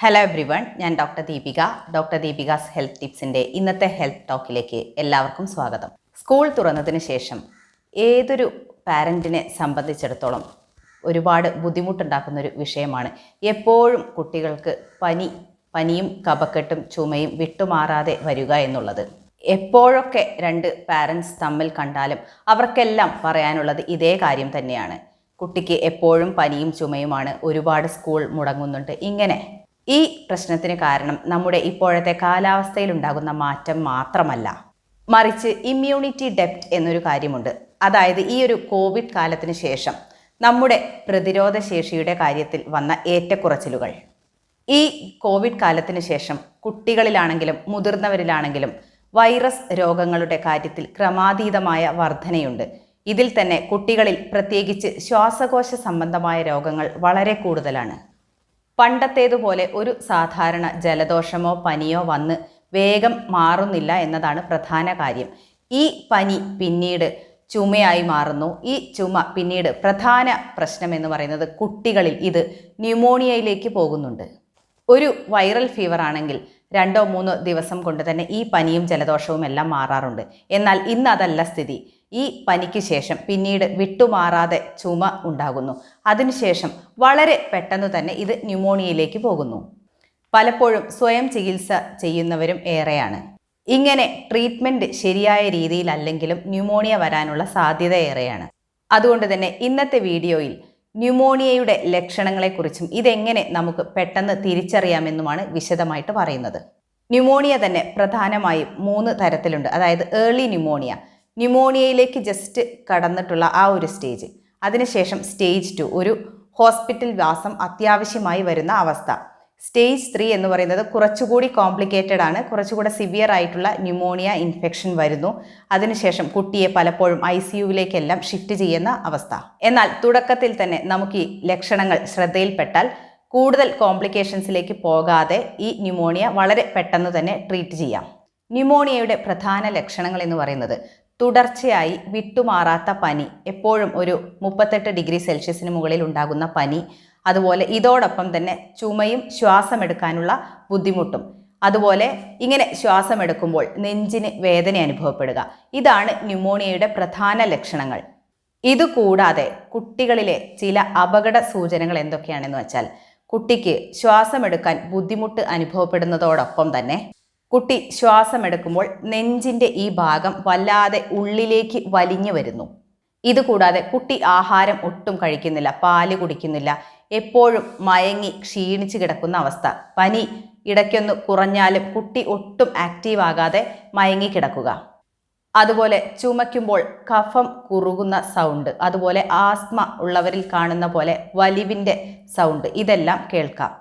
Hello everyone ഞാൻ doctor Deepika. Doctor Deepika's health ടിപ്സിന്റെ ഇന്നത്തെ health ടോക്കിലേക്ക് എല്ലാവർക്കും സ്വാഗതം. സ്കൂൾ തുറന്നതിന് ശേഷം ഏതൊരു പാരന്റിനെ സംബന്ധിച്ചിടത്തോളം ഒരുപാട് ബുദ്ധിമുട്ടുണ്ടാക്കുന്ന ഒരു വിഷയമാണ്. എപ്പോഴും കുട്ടികൾക്ക് പനി പനിയും കപക്കെട്ടും ചുമയും വിട്ടുമാറാതെ വരിക എന്നുള്ളത്. എപ്പോഴൊക്കെ രണ്ട് പാരൻസ് തമ്മിൽ കണ്ടാലും അവർക്കെല്ലാം പറയാനുള്ളത് ഇതേ കാര്യം തന്നെയാണ്. കുട്ടിക്ക് എപ്പോഴും പനിയും ചുമയുമാണ് ഒരുപാട് സ്കൂൾ മുടങ്ങുന്നുണ്ട്. ഇങ്ങനെ ഈ പ്രശ്നത്തിന് കാരണം നമ്മുടെ ഇപ്പോഴത്തെ കാലാവസ്ഥയിൽ ഉണ്ടാകുന്ന മാറ്റം മാത്രമല്ല. മറിച്ച് ഇമ്മ്യൂണിറ്റി ഡെപ്റ്റ് എന്നൊരു കാര്യമുണ്ട്. അതായത് ഈ ഒരു കോവിഡ് കാലത്തിന് ശേഷം നമ്മുടെ പ്രതിരോധ ശേഷിയുടെ കാര്യത്തിൽ വന്ന ഏറ്റക്കുറച്ചിലുകൾ. ഈ കോവിഡ് കാലത്തിന് ശേഷം കുട്ടികളിലാണെങ്കിലും മുതിർന്നവരിലാണെങ്കിലും വൈറസ് രോഗങ്ങളുടെ കാര്യത്തിൽ ക്രമാതീതമായ വർധനയുണ്ട്. ഇതിൽ തന്നെ കുട്ടികളിൽ പ്രത്യേകിച്ച് ശ്വാസകോശ സംബന്ധമായ രോഗങ്ങൾ വളരെ കൂടുതലാണ്. പണ്ടത്തേതുപോലെ ഒരു സാധാരണ ജലദോഷമോ പനിയോ വന്ന് വേഗം മാറുന്നില്ല എന്നതാണ് പ്രധാന കാര്യം. ഈ പനി പിന്നീട് ചുമയായി മാറുന്നു. ഈ ചുമ പിന്നീട് പ്രധാന പ്രശ്നം എന്ന് പറയുന്നത് കുട്ടികളിൽ ഇത് ന്യൂമോണിയയിലേക്ക് പോകുന്നുണ്ട്. ഒരു വൈറൽ ഫീവർ ആണെങ്കിൽ രണ്ടോ മൂന്നോ ദിവസം കൊണ്ട് തന്നെ ഈ പനിയും ജലദോഷവും എല്ലാം മാറാറുണ്ട്. എന്നാൽ ഇന്ന് അതല്ല സ്ഥിതി. ഈ പനിക്ക് ശേഷം പിന്നീട് വിട്ടുമാറാതെ ചുമ ഉണ്ടാകുന്നു. അതിനുശേഷം വളരെ പെട്ടെന്ന് തന്നെ ഇത് ന്യൂമോണിയയിലേക്ക് പോകുന്നു. പലപ്പോഴും സ്വയം ചികിത്സ ചെയ്യുന്നവരും ഏറെയാണ്. ഇങ്ങനെ ട്രീറ്റ്മെന്റ് ശരിയായ രീതിയിലല്ലെങ്കിലും ന്യൂമോണിയ വരാനുള്ള സാധ്യത ഏറെയാണ്. അതുകൊണ്ട് തന്നെ ഇന്നത്തെ വീഡിയോയിൽ ന്യൂമോണിയയുടെ ലക്ഷണങ്ങളെക്കുറിച്ചും ഇതെങ്ങനെ നമുക്ക് പെട്ടെന്ന് തിരിച്ചറിയാമെന്നുമാണ് വിശദമായിട്ട് പറയുന്നത്. ന്യൂമോണിയ തന്നെ പ്രധാനമായും മൂന്ന് തരത്തിലുണ്ട്. അതായത് ഏർലി ന്യൂമോണിയ ന്യൂമോണിയയിലേക്ക് ജസ്റ്റ് കടന്നിട്ടുള്ള ആ ഒരു സ്റ്റേജ് അതിനുശേഷം സ്റ്റേജ് ടു ഒരു ഹോസ്പിറ്റൽ വാസം അത്യാവശ്യമായി വരുന്ന അവസ്ഥ. സ്റ്റേജ് ത്രീ എന്ന് പറയുന്നത് കുറച്ചുകൂടി കോംപ്ലിക്കേറ്റഡ് ആണ്. കുറച്ചുകൂടെ സിവിയർ ആയിട്ടുള്ള ന്യൂമോണിയ ഇൻഫെക്ഷൻ വരുന്നു. അതിനുശേഷം കുട്ടിയെ പലപ്പോഴും ഐ സി യുവിലേക്കെല്ലാം ഷിഫ്റ്റ് ചെയ്യുന്ന അവസ്ഥ. എന്നാൽ തുടക്കത്തിൽ തന്നെ നമുക്ക് ഈ ലക്ഷണങ്ങൾ ശ്രദ്ധയിൽപ്പെട്ടാൽ കൂടുതൽ കോംപ്ലിക്കേഷൻസിലേക്ക് പോകാതെ ഈ ന്യൂമോണിയ വളരെ പെട്ടെന്ന് തന്നെ ട്രീറ്റ് ചെയ്യാം. ന്യൂമോണിയയുടെ പ്രധാന ലക്ഷണങ്ങൾ എന്ന് പറയുന്നത് തുടർച്ചയായി വിട്ടുമാറാത്ത പനി. എപ്പോഴും ഒരു മുപ്പത്തെട്ട് ഡിഗ്രി സെൽഷ്യസിന് മുകളിൽ ഉണ്ടാകുന്ന പനി. അതുപോലെ ഇതോടൊപ്പം തന്നെ ചുമയും ശ്വാസമെടുക്കാനുള്ള ബുദ്ധിമുട്ടും. അതുപോലെ ഇങ്ങനെ ശ്വാസമെടുക്കുമ്പോൾ നെഞ്ചിന് വേദന അനുഭവപ്പെടുക. ഇതാണ് ന്യൂമോണിയയുടെ പ്രധാന ലക്ഷണങ്ങൾ. ഇതുകൂടാതെ കുട്ടികളിലെ ചില അപകട സൂചനകൾ എന്തൊക്കെയാണെന്ന് വെച്ചാൽ കുട്ടിക്ക് ശ്വാസമെടുക്കാൻ ബുദ്ധിമുട്ട് അനുഭവപ്പെടുന്നതോടൊപ്പം തന്നെ കുട്ടി ശ്വാസമെടുക്കുമ്പോൾ നെഞ്ചിന്റെ ഈ ഭാഗം വല്ലാതെ ഉള്ളിലേക്ക് വലിഞ്ഞു വരുന്നു. ഇതുകൂടാതെ കുട്ടി ആഹാരം ഒട്ടും കഴിക്കുന്നില്ല പാൽ കുടിക്കുന്നില്ല എപ്പോഴും മയങ്ങി ക്ഷീണിച്ച് കിടക്കുന്ന അവസ്ഥ. പനി ഇടയ്ക്കൊന്ന് കുറഞ്ഞാലും കുട്ടി ഒട്ടും ആക്റ്റീവ് ആകാതെ മയങ്ങി കിടക്കുക. അതുപോലെ ചുമയ്ക്കുമ്പോൾ കഫം കുറുകുന്ന സൗണ്ട് അതുപോലെ ആസ്മ ഉള്ളവരിൽ കാണുന്ന പോലെ വലിവിന്റെ സൗണ്ട് ഇതെല്ലാം കേൾക്കാം.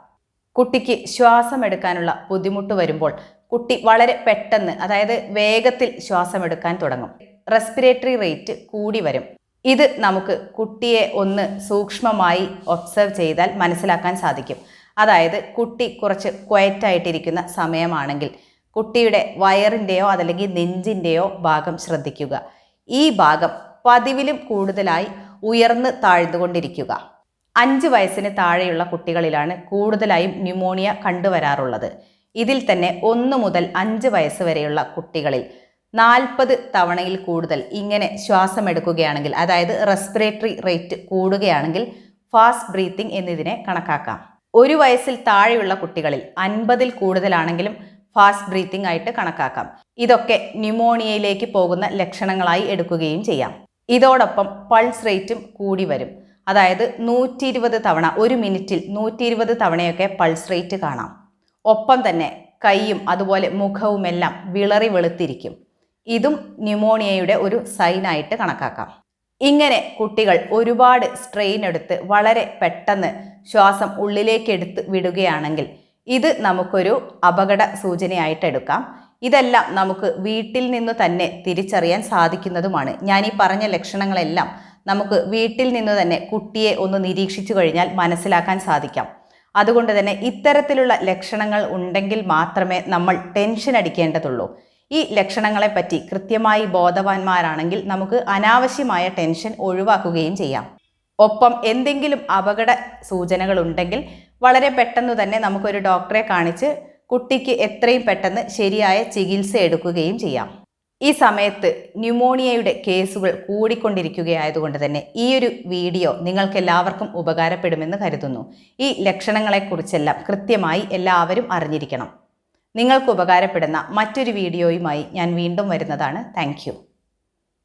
കുട്ടിക്ക് ശ്വാസമെടുക്കാനുള്ള ബുദ്ധിമുട്ട് വരുമ്പോൾ കുട്ടി വളരെ പെട്ടെന്ന് അതായത് വേഗത്തിൽ ശ്വാസം എടുക്കാൻ തുടങ്ങും. റെസ്പിറേറ്ററി റേറ്റ് കൂടി വരും. ഇത് നമുക്ക് കുട്ടിയെ ഒന്ന് സൂക്ഷ്മമായി ഒബ്സർവ് ചെയ്താൽ മനസ്സിലാക്കാൻ സാധിക്കും. അതായത് കുട്ടി കുറച്ച് ക്വയറ്റായിട്ടിരിക്കുന്ന സമയമാണെങ്കിൽ കുട്ടിയുടെ വയറിന്റെയോ അതല്ലെങ്കിൽ നെഞ്ചിന്റെയോ ഭാഗം ശ്രദ്ധിക്കുക. ഈ ഭാഗം പതിവിലും കൂടുതലായി ഉയർന്ന് താഴ്ന്നുകൊണ്ടിരിക്കുക. അഞ്ച് വയസ്സിന് താഴെയുള്ള കുട്ടികളിലാണ് കൂടുതലായും ന്യൂമോണിയ കണ്ടുവരാറുള്ളത്. ഇതിൽ തന്നെ ഒന്ന് മുതൽ അഞ്ച് വയസ്സ് വരെയുള്ള കുട്ടികളിൽ നാൽപ്പത് തവണയിൽ കൂടുതൽ ഇങ്ങനെ ശ്വാസം എടുക്കുകയാണെങ്കിൽ അതായത് റെസ്പിറേറ്ററി റേറ്റ് കൂടുകയാണെങ്കിൽ ഫാസ്റ്റ് ബ്രീത്തിങ് എന്നിതിനെ കണക്കാക്കാം. ഒരു വയസ്സിൽ താഴെയുള്ള കുട്ടികളിൽ അൻപതിൽ കൂടുതലാണെങ്കിലും ഫാസ്റ്റ് ബ്രീത്തിങ് ആയിട്ട് കണക്കാക്കാം. ഇതൊക്കെ ന്യൂമോണിയയിലേക്ക് പോകുന്ന ലക്ഷണങ്ങളായി എടുക്കുകയും ചെയ്യാം. ഇതോടൊപ്പം പൾസ് റേറ്റും കൂടി വരും. അതായത് നൂറ്റി തവണ ഒരു മിനിറ്റിൽ നൂറ്റി തവണയൊക്കെ പൾസ് റേറ്റ് കാണാം. ഒപ്പം തന്നെ കൈയും അതുപോലെ മുഖവുമെല്ലാം വിളറി വെളുത്തിരിക്കും. ഇതും ന്യൂമോണിയയുടെ ഒരു സൈനായിട്ട് കണക്കാക്കാം. ഇങ്ങനെ കുട്ടികൾ ഒരുപാട് സ്ട്രെയിൻ എടുത്ത് വളരെ പെട്ടെന്ന് ശ്വാസം ഉള്ളിലേക്ക് എടുത്ത് വിടുകയാണെങ്കിൽ ഇത് നമുക്കൊരു അപകട സൂചനയായിട്ട് എടുക്കാം. ഇതെല്ലാം നമുക്ക് വീട്ടിൽ നിന്ന് തന്നെ തിരിച്ചറിയാൻ സാധിക്കുന്നതുമാണ്. ഞാൻ ഈ പറഞ്ഞ ലക്ഷണങ്ങളെല്ലാം നമുക്ക് വീട്ടിൽ നിന്ന് തന്നെ കുട്ടിയെ ഒന്ന് നിരീക്ഷിച്ചു കഴിഞ്ഞാൽ മനസ്സിലാക്കാൻ സാധിക്കാം. അതുകൊണ്ട് തന്നെ ഇത്തരത്തിലുള്ള ലക്ഷണങ്ങൾ ഉണ്ടെങ്കിൽ മാത്രമേ നമ്മൾ ടെൻഷൻ അടിക്കേണ്ടതുള്ളൂ. ഈ ലക്ഷണങ്ങളെപ്പറ്റി കൃത്യമായി ബോധവാന്മാരാണെങ്കിൽ നമുക്ക് അനാവശ്യമായ ടെൻഷൻ ഒഴിവാക്കുകയും ചെയ്യാം. ഒപ്പം എന്തെങ്കിലും അപകട സൂചനകൾ ഉണ്ടെങ്കിൽ വളരെ പെട്ടെന്ന് തന്നെ നമുക്കൊരു ഡോക്ടറെ കാണിച്ച് കുട്ടിക്ക് എത്രയും പെട്ടെന്ന് ശരിയായ ചികിത്സ എടുക്കുകയും ചെയ്യാം. ഈ സമയത്ത് ന്യൂമോണിയയുടെ കേസുകൾ കൂടിക്കൊണ്ടിരിക്കുകയായതുകൊണ്ട് തന്നെ ഈ ഒരു വീഡിയോ നിങ്ങൾക്ക് എല്ലാവർക്കും ഉപകാരപ്പെടുമെന്ന് കരുതുന്നു. ഈ ലക്ഷണങ്ങളെക്കുറിച്ചെല്ലാം കൃത്യമായി എല്ലാവരും അറിഞ്ഞിരിക്കണം. നിങ്ങൾക്ക് ഉപകാരപ്പെടുന്ന മറ്റൊരു വീഡിയോയുമായി ഞാൻ വീണ്ടും വരുന്നതാണ്. താങ്ക്